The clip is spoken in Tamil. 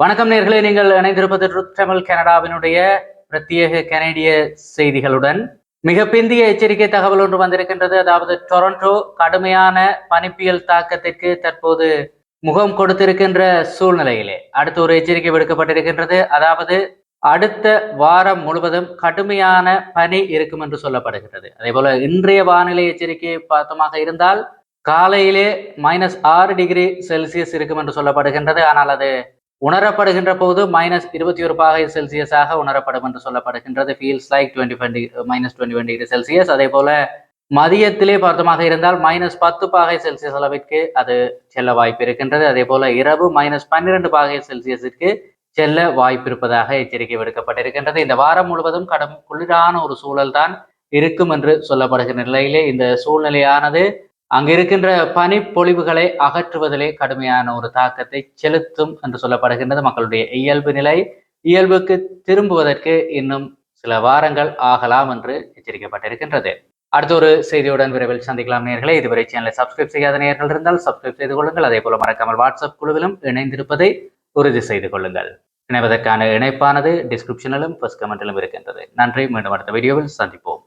வணக்கம் நேர்களே நீங்கள் இணைந்திருப்பது ட்ரூத் தமிழ் கனடாவினுடைய பிரத்யேக கனேடிய செய்திகளுடன். மிக பிந்திய எச்சரிக்கை தகவல் ஒன்று வந்திருக்கின்றது. அதாவது டொரண்டோ கடுமையான பனிப்பியல் தாக்கத்திற்கு தற்போது முகம் கொடுத்திருக்கின்ற சூழ்நிலையிலே. அடுத்து ஒரு எச்சரிக்கை விடுக்கப்பட்டிருக்கின்றது. அதாவது அடுத்த வாரம் முழுவதும் கடுமையான பனி இருக்கும் என்று சொல்லப்படுகிறது அதே போல இன்றைய வானிலை எச்சரிக்கை பார்த்தமாக இருந்தால் காலையிலே மைனஸ் ஆறு டிகிரி செல்சியஸ் இருக்கும் என்று சொல்லப்படுகின்றது. ஆனால் அது உணரப்படுகின்ற போது மைனஸ் இருபத்தி ஒரு பாகை செல்சியஸாக உணரப்படும் என்று சொல்லப்படுகின்றது. Feels like twenty minus twenty one degree Celsius அதே போல மதியத்திலே பார்த்தமாக இருந்தால் மைனஸ் பத்து பாகை செல்சியஸ் அளவிற்கு அது செல்ல வாய்ப்பு இருக்கின்றது. அதே போல இரவு மைனஸ் பன்னிரண்டு பாகை செல்சியஸிற்கு செல்ல வாய்ப்பு இருப்பதாக எச்சரிக்கை விடுக்கப்பட்டிருக்கின்றது. இந்த வாரம் முழுவதும் கடும் குளிரான ஒரு சூழல் தான் இருக்கும் என்று சொல்லப்படுகின்ற நிலையிலே இந்த சூழ்நிலையானது அங்கு இருக்கின்ற பனிப்பொழிவுகளை அகற்றுவதிலே கடுமையான ஒரு தாக்கத்தை செலுத்தும் என்று சொல்லப்படுகின்றது மக்களுடைய இயல்பு நிலை. இயல்புக்கு திரும்புவதற்கு இன்னும் சில வாரங்கள் ஆகலாம் என்று எச்சரிக்கப்பட்டிருக்கின்றது. அடுத்த ஒரு செய்தியுடன் விரைவில் சந்திக்கலாம் நேர்களை. இதுவரை சேனலை சப்ஸ்கிரைப் செய்யாத நேர்கள் இருந்தால் சப்ஸ்கிரைப் செய்து கொள்ளுங்கள். அதே போல மறக்காமல் வாட்ஸ்அப் குழுவிலும் இணைந்திருப்பதை உறுதி செய்து கொள்ளுங்கள். இணைவதற்கான இணைப்பானது டிஸ்கிரிப்ஷனிலும் ஃபர்ஸ்ட் கமெண்டிலும் இருக்கின்றது. நன்றி. மீண்டும் அடுத்த வீடியோவில் சந்திப்போம்.